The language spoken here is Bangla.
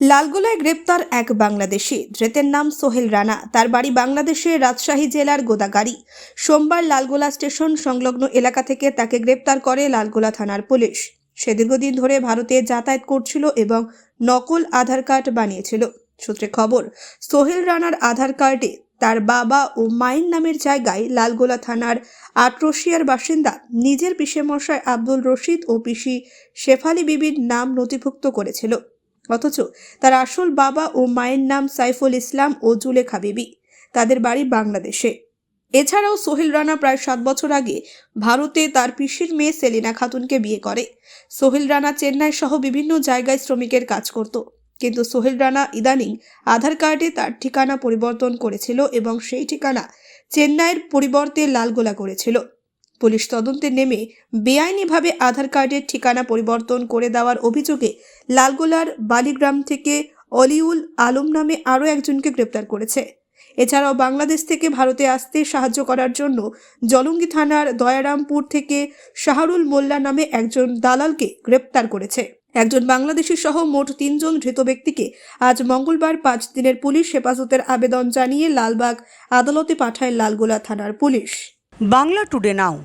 লালগোলায় গ্রেপ্তার এক বাংলাদেশি। ধৃতের নাম সোহেল রানা। তার বাড়ি বাংলাদেশের রাজশাহী জেলার গোদাগাড়ি। সোমবার লালগোলা স্টেশন সংলগ্ন এলাকা থেকে তাকে গ্রেপ্তার করে লালগোলা থানার পুলিশ। সে দীর্ঘদিন ধরে ভারতে যাতায়াত করছিল এবং নকল আধার কার্ড বানিয়েছিল। সূত্রে খবর, সোহেল রানার আধার কার্ডে তার বাবা ও মায়ের নামের জায়গায় লালগোলা থানার আটরশিয়ার বাসিন্দা, নিজের পিসেমশাই আব্দুল রশিদ ও পিসি শেফালি বিবির নাম নথিভুক্ত করেছিল। অথচ তার আসল বাবা ও মায়ের নাম সাইফুল ইসলাম ও জুলেখা বিবি, তাদের বাড়ি বাংলাদেশে। এছাড়াও সোহেল রানা প্রায় সাত বছর আগে ভারতে তার পিসির মেয়ে সেলিনা খাতুনকে বিয়ে করে। সোহেল রানা চেন্নাই সহ বিভিন্ন জায়গায় শ্রমিকের কাজ করত, কিন্তু সোহেল রানা ইদানিং আধার কার্ডে তার ঠিকানা পরিবর্তন করেছিল এবং সেই ঠিকানা চেন্নাইয়ের পরিবর্তে লালগোলা করেছিল। পুলিশ তদন্তে নেমে বেআইনিভাবে আধার কার্ডের ঠিকানা পরিবর্তন করে দেওয়ার অভিযোগে লালগোলার বালিগ্রাম থেকে অলিউল আলম নামে আরও একজনকে গ্রেপ্তার করেছে। এছাড়াও বাংলাদেশ থেকে ভারতে আসতে সাহায্য করার জন্য জলঙ্গি থানার দয়ারামপুর থেকে শাহরুল মোল্লা নামে একজন দালালকে গ্রেপ্তার করেছে। একজন বাংলাদেশি সহ মোট তিনজন ধৃত ব্যক্তিকে আজ মঙ্গলবার পাঁচ দিনের পুলিশ হেফাজতের আবেদন জানিয়ে লালবাগ আদালতে পাঠায় লালগোলা থানার পুলিশ। বাংলা টুডে নাও।